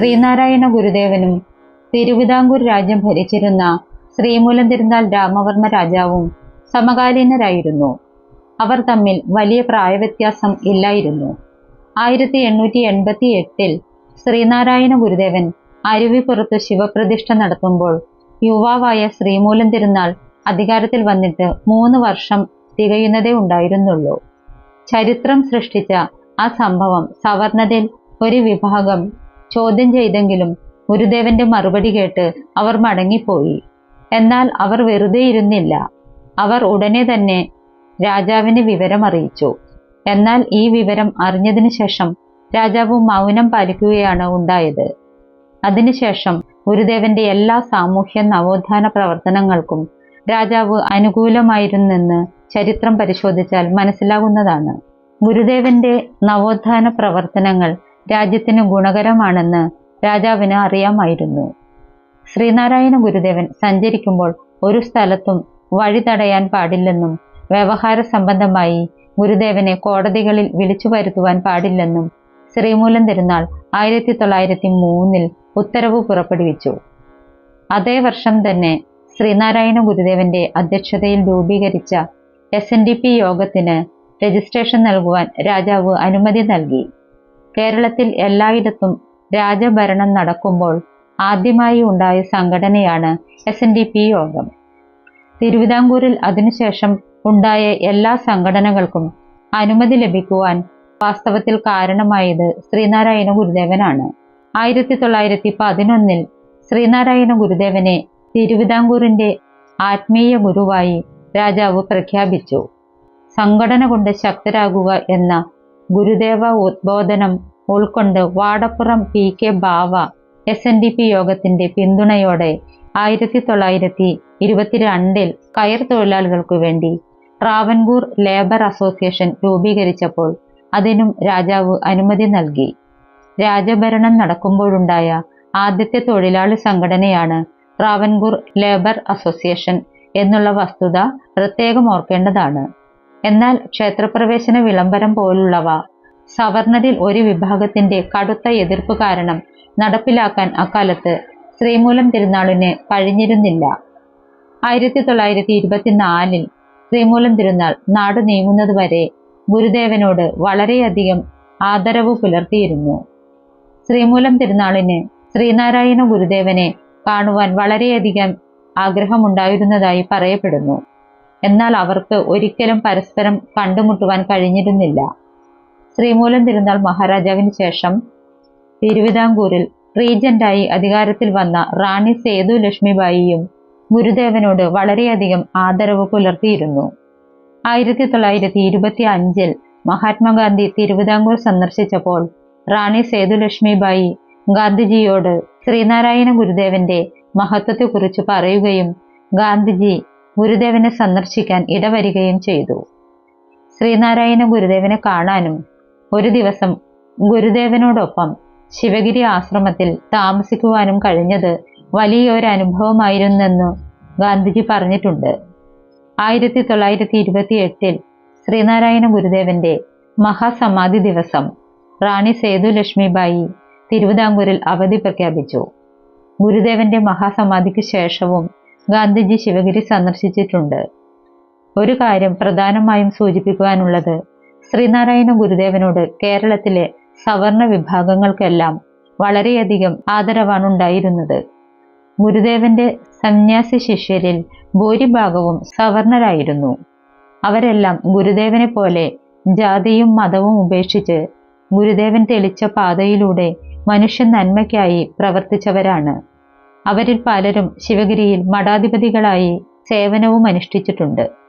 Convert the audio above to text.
ശ്രീനാരായണ ഗുരുദേവനും തിരുവിതാംകൂർ രാജ്യം ഭരിച്ചിരുന്ന ശ്രീമൂലം തിരുനാൾ രാമവർമ്മ രാജാവും സമകാലീനരായിരുന്നു. അവർ തമ്മിൽ വലിയ പ്രായവ്യത്യാസം ഇല്ലായിരുന്നു. ആയിരത്തി എണ്ണൂറ്റി എൺപത്തി എട്ടിൽ ശ്രീനാരായണ ഗുരുദേവൻ അരുവിപ്പുറത്ത് ശിവപ്രതിഷ്ഠ നടത്തുമ്പോൾ യുവാവായ ശ്രീമൂലം തിരുനാൾ അധികാരത്തിൽ വന്നിട്ട് മൂന്ന് വർഷം തികയുന്നതേ ഉണ്ടായിരുന്നുള്ളൂ. ചരിത്രം സൃഷ്ടിച്ച ആ സംഭവം സവർണതയിൽ ഒരു വിഭാഗം ചോദ്യം ചെയ്തെങ്കിലും ഗുരുദേവന്റെ മറുപടി കേട്ട് അവർ മടങ്ങിപ്പോയി. എന്നാൽ അവർ വെറുതെ ഇരുന്നില്ല. അവർ ഉടനെ തന്നെ രാജാവിന് വിവരം അറിയിച്ചു. എന്നാൽ ഈ വിവരം അറിഞ്ഞതിനു ശേഷം രാജാവ് മൗനം പാലിക്കുകയാണ് ഉണ്ടായത്. അതിനുശേഷം ഗുരുദേവന്റെ എല്ലാ സാമൂഹ്യ നവോത്ഥാന പ്രവർത്തനങ്ങൾക്കും രാജാവ് അനുകൂലമായിരുന്നെന്ന് ചരിത്രം പരിശോധിച്ചാൽ മനസ്സിലാകുന്നതാണ്. ഗുരുദേവന്റെ നവോത്ഥാന പ്രവർത്തനങ്ങൾ രാജ്യത്തിന് ഗുണകരമാണെന്ന് രാജാവിന് അറിയാമായിരുന്നു. ശ്രീനാരായണ ഗുരുദേവൻ സഞ്ചരിക്കുമ്പോൾ ഒരു സ്ഥലത്തും വഴി തടയാൻ പാടില്ലെന്നും വ്യവഹാര സംബന്ധമായി ഗുരുദേവനെ കോടതികളിൽ വിളിച്ചു വരുത്തുവാൻ പാടില്ലെന്നും ശ്രീമൂലം തിരുനാൾ ആയിരത്തി തൊള്ളായിരത്തി മൂന്നിൽ ഉത്തരവ് പുറപ്പെടുവിച്ചു. അതേ വർഷം തന്നെ ശ്രീനാരായണ ഗുരുദേവന്റെ അധ്യക്ഷതയിൽ രൂപീകരിച്ച എസ് യോഗത്തിന് രജിസ്ട്രേഷൻ നൽകുവാൻ രാജാവ് അനുമതി നൽകി. കേരളത്തിൽ എല്ലായിടത്തും രാജഭരണം നടക്കുമ്പോൾ ആദ്യമായി ഉണ്ടായ സംഘടനയാണ് എസ് എൻ ഡി പി യോഗം. തിരുവിതാംകൂറിൽ അതിനുശേഷം ഉണ്ടായ എല്ലാ സംഘടനകൾക്കും അനുമതി ലഭിക്കുവാൻ വാസ്തവത്തിൽ കാരണമായത് ശ്രീനാരായണ ഗുരുദേവനാണ്. ആയിരത്തി തൊള്ളായിരത്തി പതിനൊന്നിൽ ശ്രീനാരായണ ഗുരുദേവനെ തിരുവിതാംകൂറിന്റെ ആത്മീയ ഗുരുവായി രാജാവ് പ്രഖ്യാപിച്ചു. സംഘടന കൊണ്ട് ശക്തരാകുക എന്ന ഗുരുദേവ ഉദ്ബോധനം ഉൾക്കൊണ്ട് Vadappuram P K Bava S N D P യോഗത്തിന്റെ പിന്തുണയോടെ ആയിരത്തി തൊള്ളായിരത്തി ഇരുപത്തിരണ്ടിൽ കയർ തൊഴിലാളികൾക്കു വേണ്ടി ട്രാവൻകൂർ ലേബർ അസോസിയേഷൻ രൂപീകരിച്ചപ്പോൾ അതിനും രാജാവ് അനുമതി നൽകി. രാജഭരണം നടക്കുമ്പോഴുണ്ടായ ആദ്യത്തെ തൊഴിലാളി സംഘടനയാണ് ട്രാവൻകൂർ ലേബർ അസോസിയേഷൻ എന്നുള്ള വസ്തുത പ്രത്യേകം ഓർക്കേണ്ടതാണ്. എന്നാൽ ക്ഷേത്രപ്രവേശന വിളംബരം പോലുള്ളവ. സവർണരിൽ ഒരു വിഭാഗത്തിന്റെ കടുത്ത എതിർപ്പ് കാരണം നടപ്പിലാക്കാൻ അക്കാലത്ത് ശ്രീമൂലം തിരുനാളിന് കഴിഞ്ഞിരുന്നില്ല. ആയിരത്തി തൊള്ളായിരത്തി ഇരുപത്തിനാലിൽ ശ്രീമൂലം തിരുനാൾ നാട് നീങ്ങുന്നതുവരെ ഗുരുദേവനോട് വളരെയധികം ആദരവ് പുലർത്തിയിരുന്നു. ശ്രീമൂലം തിരുനാളിന് ശ്രീനാരായണ ഗുരുദേവനെ കാണുവാൻ വളരെയധികം ആഗ്രഹമുണ്ടായിരുന്നതായി പറയപ്പെടുന്നു. എന്നാൽ അവർക്ക് ഒരിക്കലും പരസ്പരം കണ്ടുമുട്ടുവാൻ കഴിഞ്ഞിരുന്നില്ല. ശ്രീമൂലം തിരുനാൾ മഹാരാജാവിന് ശേഷം തിരുവിതാംകൂറിൽ റീജന്റായി അധികാരത്തിൽ വന്ന റാണി സേതു ലക്ഷ്മിബായിയും ഗുരുദേവനോട് വളരെയധികം ആദരവ് പുലർത്തിയിരുന്നു. ആയിരത്തി തൊള്ളായിരത്തി ഇരുപത്തി അഞ്ചിൽ മഹാത്മാഗാന്ധി തിരുവിതാംകൂർ സന്ദർശിച്ചപ്പോൾ റാണി സേതു ലക്ഷ്മിബായി ഗാന്ധിജിയോട് ശ്രീനാരായണ ഗുരുദേവന്റെ മഹത്വത്തെക്കുറിച്ച് പറയുകയും ഗാന്ധിജി ഗുരുദേവനെ സന്ദർശിക്കാൻ ഇടവരികയും ചെയ്തു. ശ്രീനാരായണ ഗുരുദേവനെ കാണാനും ഒരു ദിവസം ഗുരുദേവനോടൊപ്പം ശിവഗിരി ആശ്രമത്തിൽ താമസിക്കുവാനും കഴിഞ്ഞത് വലിയൊരു അനുഭവമായിരുന്നെന്ന് ഗാന്ധിജി പറഞ്ഞിട്ടുണ്ട്. ആയിരത്തി തൊള്ളായിരത്തി ഇരുപത്തി എട്ടിൽ ശ്രീനാരായണ ഗുരുദേവന്റെ മഹാസമാധി ദിവസം റാണി സേതു ലക്ഷ്മിബായി തിരുവിതാംകൂറിൽ അവധി പ്രഖ്യാപിച്ചു. ഗുരുദേവന്റെ മഹാസമാധിക്ക് ശേഷവും ഗാന്ധിജി ശിവഗിരി സന്ദർശിച്ചിട്ടുണ്ട്. ഒരു കാര്യം പ്രധാനമായും സൂചിപ്പിക്കുവാനുള്ളത് ശ്രീനാരായണ ഗുരുദേവനോട് കേരളത്തിലെ സവർണ വിഭാഗങ്ങൾക്കെല്ലാം വളരെയധികം ആദരവാണ് ഉണ്ടായിരുന്നത്. ഗുരുദേവന്റെ സന്യാസി ശിഷ്യരിൽ ഭൂരിഭാഗവും സവർണരായിരുന്നു. അവരെല്ലാം ഗുരുദേവനെ പോലെ ജാതിയും മതവും ഉപേക്ഷിച്ച് ഗുരുദേവൻ തെളിച്ച പാതയിലൂടെ മനുഷ്യ നന്മയ്ക്കായി പ്രവർത്തിച്ചവരാണ്. അവരിൽ പലരും ശിവഗിരിയിൽ മഠാധിപതികളായി സേവനവും അനുഷ്ഠിച്ചിട്ടുണ്ട്.